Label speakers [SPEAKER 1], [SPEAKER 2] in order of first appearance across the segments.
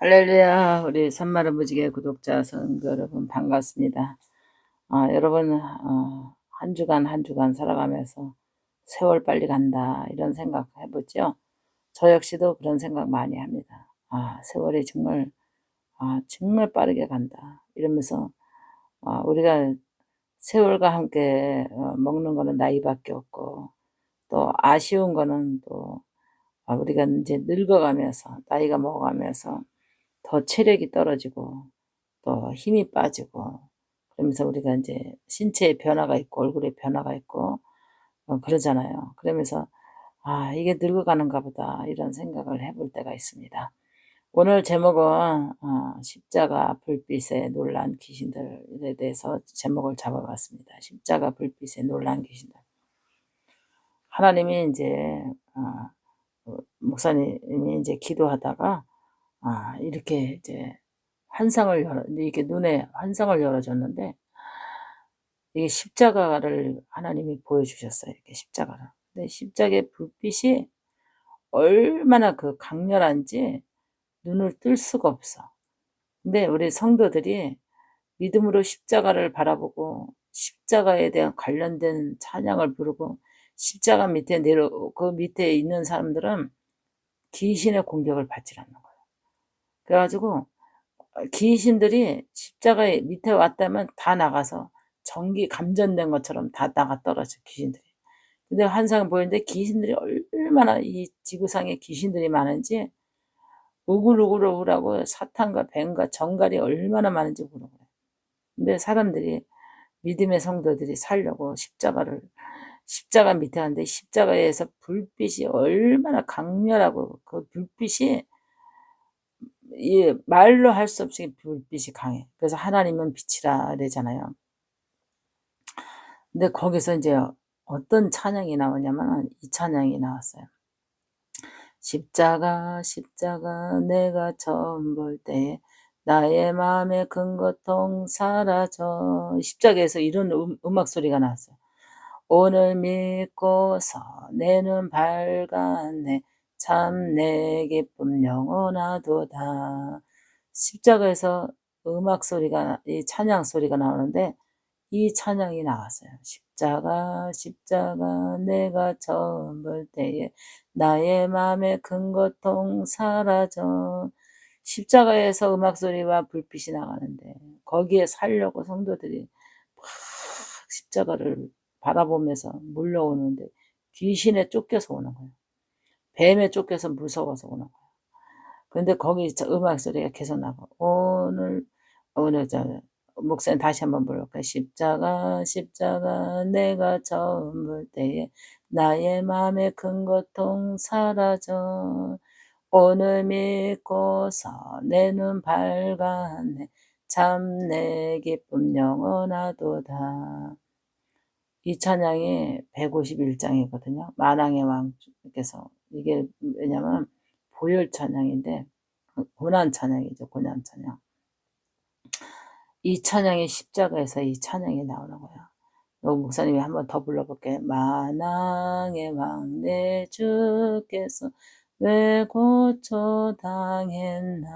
[SPEAKER 1] 할렐루야, 우리 산마른 무지개 구독자 성도 여러분 반갑습니다. 아, 여러분 어, 한 주간 한 주간 살아가면서 세월 빨리 간다 이런 생각 해보죠. 저 역시도 그런 생각 많이 합니다. 아, 세월이 정말 아, 정말 빠르게 간다 이러면서 아, 우리가 세월과 함께 어, 먹는 거는 나이밖에 없고 또 아쉬운 거는 또 아, 우리가 이제 늙어가면서 나이가 먹어가면서 더 체력이 떨어지고 또 힘이 빠지고 그러면서 우리가 이제 신체에 변화가 있고 얼굴에 변화가 있고 어 그러잖아요. 그러면서 '아 이게 늙어가는가 보다.' 이런 생각을 해볼 때가 있습니다. 오늘 제목은 어 십자가 불빛에 놀란 귀신들에 대해서 제목을 잡아 봤습니다. 십자가 불빛에 놀란 귀신들. 하나님이 인제 어어 목사님이 인제 기도하다가 아 이렇게 이제 환상을 열어 이렇게 눈에 환상을 열어 줬는데 이게 십자가를 하나님이 보여주셨어요. 이렇게 십자가를. 근데 십자가의 불빛이 얼마나 그 강렬한지 눈을 뜰 수가 없어. 근데 우리 성도들이 믿음으로 십자가를 바라보고 십자가에 대한 관련된 찬양을 부르고 십자가 밑에 내려 그 밑에 있는 사람들은 귀신의 공격을 받질 않는 거예요. 그래 가지고 어 귀신들이 십자가에 밑에 왔다면 다 나가서 전기 감전된 것처럼 다 나가 떨어져 귀신들이. 근데 환상을 보였는데 귀신들이 얼마나 이 지구상에 귀신들이 많은지 우글우글 우글하고 사탄과 뱀과 정갈이 얼마나 많은지 모르고 근데 사람들이 믿음의 성도들이 살려고 십자가를 십자가 밑에 갔는데 십자가에서 불빛이 얼마나 강렬하고 그 불빛이 이 말로 할 수 없이 불빛이 강해. 그래서 하나님은 빛이라 그러잖아요. 근데 거기서 인제 어떤 찬양이 나오냐면은 이 찬양이 나왔어요. 십자가 십자가 내가 처음 볼 때에 나의 마음의 큰 고통 사라져. 십자가에서 이런 음 음악 소리가 나왔어요. 오늘 믿고서 내눈 밝았네. 참 내 기쁨 영원하도다. 십자가에서 음악 소리가 이 찬양 소리가 나오는데 이 찬양이 나왔어요. 십자가 십자가 내가 처음 볼 때에 나의 마음의 큰 고통 사라져. 십자가에서 음악 소리와 불빛이 나가는데 거기에 살려고 성도들이 막 십자가를 바라보면서 몰려오는데 귀신에 쫓겨서 오는 거예요. 뱀에 쫓겨서 무서워서 오는 거예요. 근데 거기 저 음악 소리가 계속 나고 오늘 오늘 저 목사님 다시 한번 불러볼까요? 십자가 십자가 내가 처음 볼 때에 나의 마음의 큰 고통 사라져 오늘 믿고서 내 눈 밝았네 참 내 기쁨 영원하도다. 이 찬양이 151장이거든요. 만왕의 왕께서 이게 왜냐면 보혈 찬양인데 고난 찬양이죠. 고난 찬양. 이 찬양이 십자가에서 이 찬양이 나오는. 요 목사님이 한번 더 불러볼게요. 만왕의 왕내 주께서 왜 고초 당했나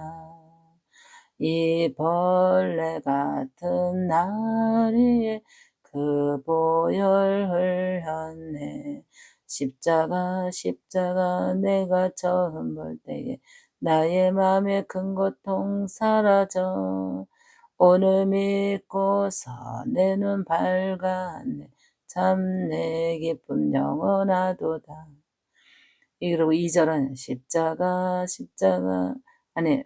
[SPEAKER 1] 이 벌레 같은 날 위에 그 보혈 흘렸네 십자가 십자가 내가 처음 볼 때에 나의 맘의 큰 고통 사라져. 오늘 믿고서 내 눈 밝았네. 참 내 기쁨 영원하도다. 그리고 2절은 십자가 십자가 아니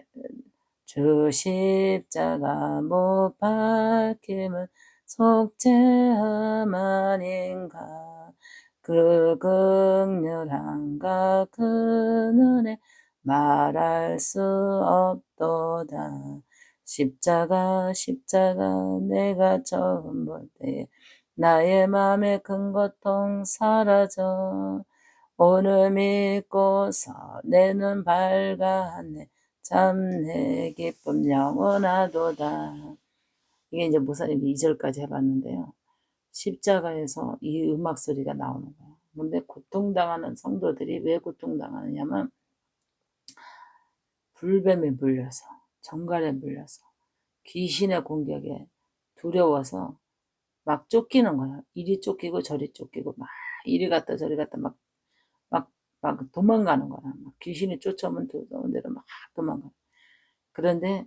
[SPEAKER 1] 주 십자가 못 박힘은 속죄함 아닌가 그 극렬함과 그 은혜 말할 수 없도다. 십자가 십자가 내가 처음 볼 때에 나의 맘의 큰 고통 사라져. 오늘 믿고서 내 눈 밝았네. 참 내 기쁨 영원하도다. 이게 이제 목사님이 2절까지 해봤는데요. 십자가에서 이 음악 소리가 나오는 거예요. 근데 고통당하는 성도들이 왜 고통당하느냐면 불뱀에 물려서 정갈에 물려서 귀신의 공격에 두려워서 막 쫓기는 거야. 이리 쫓기고 저리 쫓기고 막 이리 갔다 저리 갔다 막 막 막 도망가는 거야. 막 귀신이 쫓아오면 도는 대로 막 도망가. 그런데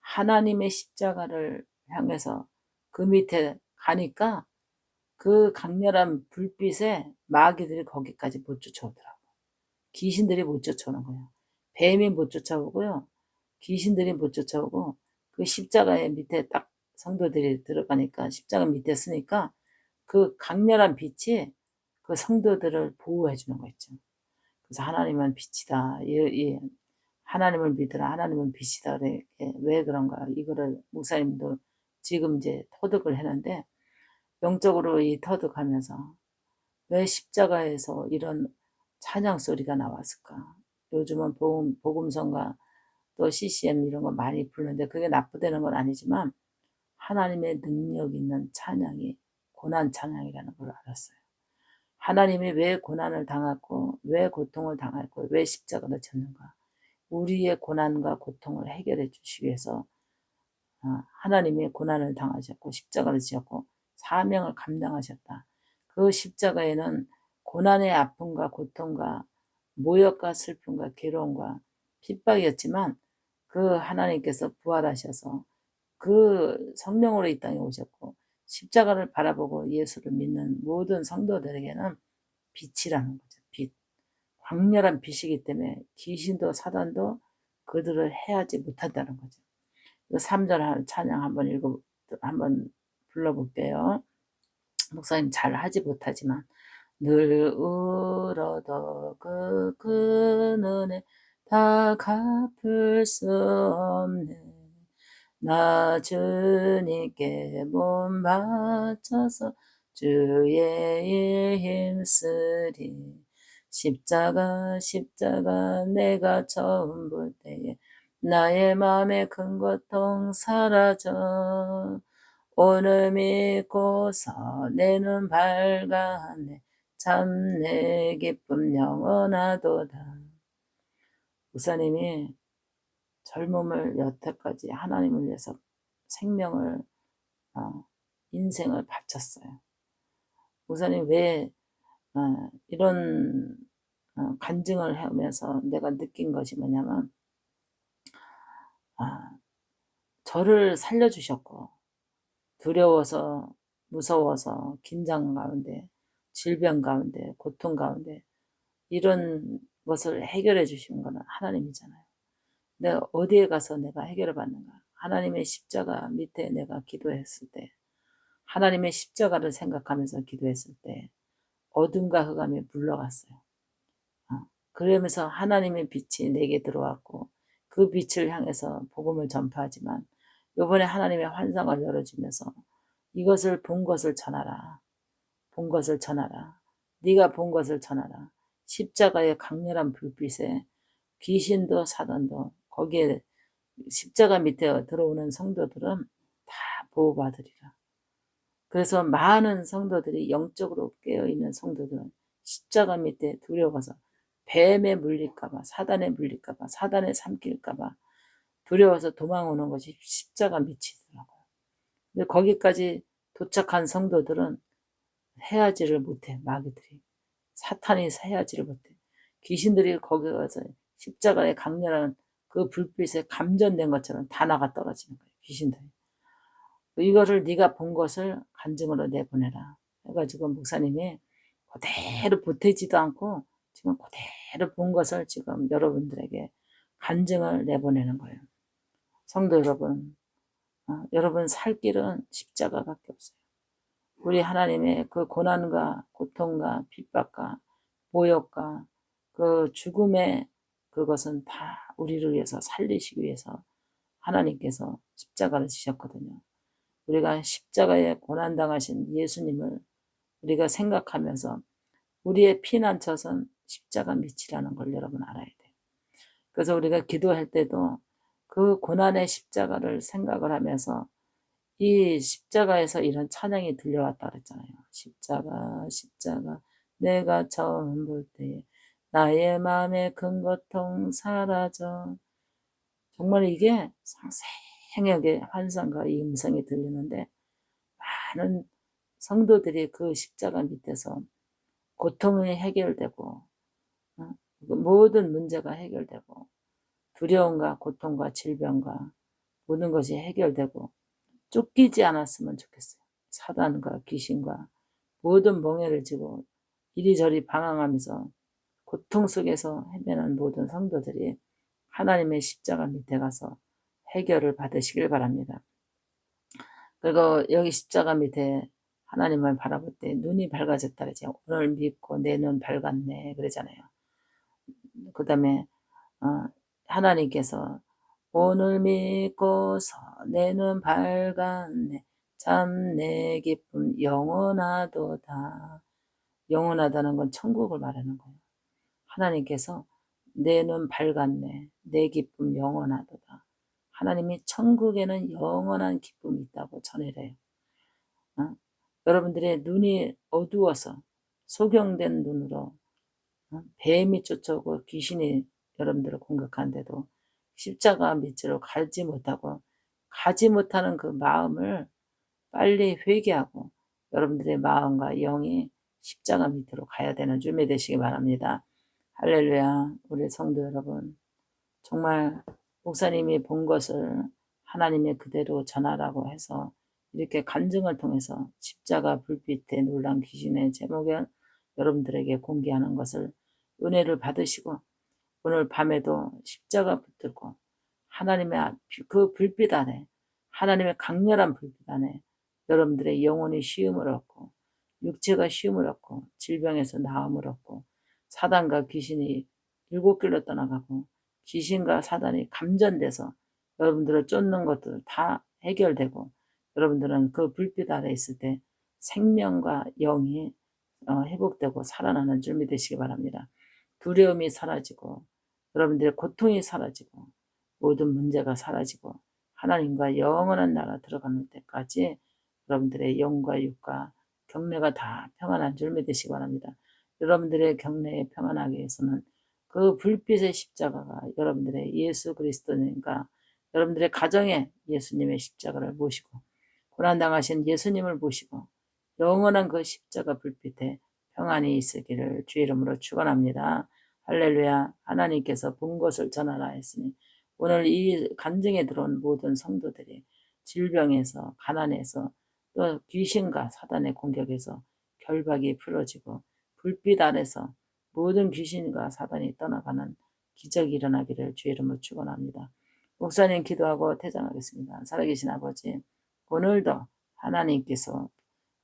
[SPEAKER 1] 하나님의 십자가를 향해서 그 밑에 가니까 그 강렬한 불빛에 마귀들이 거기까지 못 쫓아오더라고. 귀신들이 못 쫓아오는 거야. 뱀이 못 쫓아오고요. 귀신들이 못 쫓아오고 그 십자가의 밑에 딱 성도들이 들어가니까 십자가 밑에 쓰니까 그 강렬한 빛이 그 성도들을 보호해 주는 거 있죠. 그래서 하나님은 빛이다. 이, 이 하나님을 믿으라. 하나님은 빛이다. 그래. 예, 왜 그런가? 이거를 목사님도 지금 이제 터득을 했는데 영적으로 이 터득하면서 왜 십자가에서 이런 찬양 소리가 나왔을까? 요즘은 복음, 복음성가 또 CCM 이런 거 많이 부르는데 그게 나쁘다는 건 아니지만 하나님의 능력 있는 찬양이 고난 찬양이라는 걸 알았어요. 하나님이 왜 고난을 당했고 왜 고통을 당했고 왜 십자가를 졌는가? 우리의 고난과 고통을 해결해 주시기 위해서 어, 하나님의 고난을 당하셨고 십자가를 지었고 사명을 감당하셨다. 그 십자가에는 고난의 아픔과 고통과 모욕과 슬픔과 괴로움과 핍박이었지만 그 하나님께서 부활하셔서 그 성령으로 이 땅에 오셨고 십자가를 바라보고 예수를 믿는 모든 성도들에게는 빛이라는 거죠. 빛. 광렬한 빛이기 때문에 귀신도 사단도 그들을 해하지 못한다는 거죠. 3절 찬양 한번 읽어, 한번 불러볼게요. 목사님 잘 하지 못하지만 늘 울어도 그, 그 눈에 다 갚을 수 없네. 나 주님께 몸 바쳐서 주의 일 힘쓰리. 십자가 십자가 내가 처음 볼 때에 나의 마음의 큰 고통 사라져 오늘 믿고서 내 눈 밝아네 참 내 기쁨 영원하도다 우사님이 젊음을 여태까지 하나님을 위해서 생명을 어, 인생을 바쳤어요. 우사님 왜 어, 이런 어, 간증을 하면서 내가 느낀 것이 뭐냐면 아, 저를 살려주셨고 두려워서 무서워서 긴장 가운데 질병 가운데 고통 가운데 이런 것을 해결해 주신 거는 하나님이잖아요. 내가 어디에 가서 내가 해결을 받는가? 하나님의 십자가 밑에 내가 기도했을 때, 하나님의 십자가를 생각하면서 기도했을 때, 어둠과 흑암이 물러갔어요. 어, 그러면서 하나님의 빛이 내게 들어왔고, 그 빛을 향해서 복음을 전파하지만, 요번에 하나님의 환상을 열어주면서, 이것을 본 것을 전하라. 본 것을 전하라. 네가 본 것을 전하라. 십자가의 강렬한 불빛에 귀신도 사단도 거기에 십자가 밑에 들어오는 성도들은 다 보호받으리라. 그래서 많은 성도들이 영적으로 깨어있는 성도들은 십자가 밑에 두려워서 뱀에 물릴까봐, 사단에 물릴까봐, 사단에 삼킬까봐 두려워서 도망오는 것이 십자가 밑이더라고요. 근데 거기까지 도착한 성도들은 해야지를 못해, 마귀들이. 사탄이 해야지를 못해. 귀신들이 거기 가서 십자가의 강렬한 그 불빛에 감전된 것처럼 다 나가 떨어지는 거예요. 귀신들이. 이거를 네가 본 것을 간증으로 내보내라. 해가지고 목사님이 그대로 보태지도 않고 지금 그대로 본 것을 지금 여러분들에게 간증을 내보내는 거예요. 성도 여러분, 어, 여러분 살 길은 십자가밖에 없어요. 우리 하나님의 그 고난과 고통과 핍박과 모욕과 그 죽음의 그것은 다 우리를 위해서 살리시기 위해서 하나님께서 십자가를 지셨거든요. 우리가 십자가에 고난당하신 예수님을 우리가 생각하면서 우리의 피난처선 십자가 밑이라는 걸 여러분 알아야 돼요. 그래서 우리가 기도할 때도 그 고난의 십자가를 생각을 하면서 이 십자가에서 이런 찬양이 들려왔다 그랬잖아요. 십자가, 십자가, 내가 처음 볼 때에 나의 마음의 큰 고통 사라져 정말 이게 생생하게 환상과 이 음성이 들리는데 많은 성도들이 그 십자가 밑에서 고통이 해결되고 어, 그 모든 문제가 해결되고 두려움과 고통과 질병과 모든 것이 해결되고 쫓기지 않았으면 좋겠어요. 사단과 귀신과 모든 멍해를 지고 이리저리 방황하면서 고통 속에서 헤매는 모든 성도들이 하나님의 십자가 밑에 가서 해결을 받으시길 바랍니다. 그리고 여기 십자가 밑에 하나님을 바라볼 때 눈이 밝아졌다 그러죠. 오늘 믿고 내 눈 밝았네 그러잖아요. 그 다음에 어, 하나님께서 오늘 믿고서 내 눈 밝았네 참 내 기쁨 영원하도다 영원하다는 건 천국을 말하는 거예요. 하나님께서 내 눈 밝았네 내 기쁨 영원하도다 하나님이 천국에는 영원한 기쁨이 있다고 전해래요. 어? 여러분들의 눈이 어두워서 소경된 눈으로 어? 뱀이 쫓아오고 귀신이 여러분들을 공격하는데도 십자가 밑으로 가지 못하고 가지 못하는 그 마음을 빨리 회개하고 여러분들의 마음과 영이 십자가 밑으로 가야 되는 준비 되시기 바랍니다. 할렐루야 우리 성도 여러분 정말 목사님이 본 것을 하나님의 그대로 전하라고 해서 이렇게 간증을 통해서 십자가 불빛에 놀란 귀신의 제목을 여러분들에게 공개하는 것을 은혜를 받으시고 오늘 밤에도 십자가 붙들고 하나님의 그 불빛 안에 하나님의 강렬한 불빛 안에 여러분들의 영혼이 쉬움을 얻고 육체가 쉬움을 얻고 질병에서 나음을 얻고 사단과 귀신이 일곱 길로 떠나가고 귀신과 사단이 감전돼서 여러분들을 쫓는 것들 다 해결되고 여러분들은 그 불빛 아래 있을 때 생명과 영이 어, 회복되고 살아나는 줄 믿으시기 바랍니다. 두려움이 사라지고 여러분들의 고통이 사라지고 모든 문제가 사라지고 하나님과 영원한 나라 들어가는 때까지 여러분들의 영과 육과 경례가 다 평안한 줄 믿으시기 바랍니다. 여러분들의 경례에 평안하기 위해서는 그 불빛의 십자가가 여러분들의 예수 그리스도님과 여러분들의 가정에 예수님의 십자가를 모시고 고난당하신 예수님을 모시고 영원한 그 십자가 불빛에 평안이 있으기를 주 이름으로 축원합니다. 할렐루야 하나님께서 본 것을 전하라 했으니 오늘 이 간증에 들어온 모든 성도들이 질병에서 가난에서 또 귀신과 사단의 공격에서 결박이 풀어지고 불빛 아래서 모든 귀신과 사단이 떠나가는 기적이 일어나기를 주의 이름으로 축원합니다. 목사님 기도하고 퇴장하겠습니다. 살아계신 아버지 오늘도 하나님께서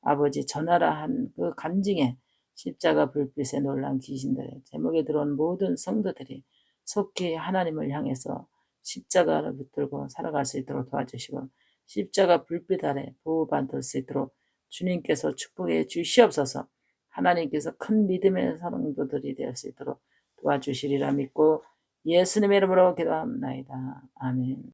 [SPEAKER 1] 아버지 전하라 한 그 간증에 십자가 불빛에 놀란 귀신들의 제목에 들어온 모든 성도들이 속히 하나님을 향해서 십자가를 붙들고 살아갈 수 있도록 도와주시고 십자가 불빛 아래 보호받을 수 있도록 주님께서 축복해 주시옵소서 하나님께서 큰 믿음의 사랑도들이 될 수 있도록 도와주시리라 믿고 예수님의 이름으로 기도합니다. 아멘.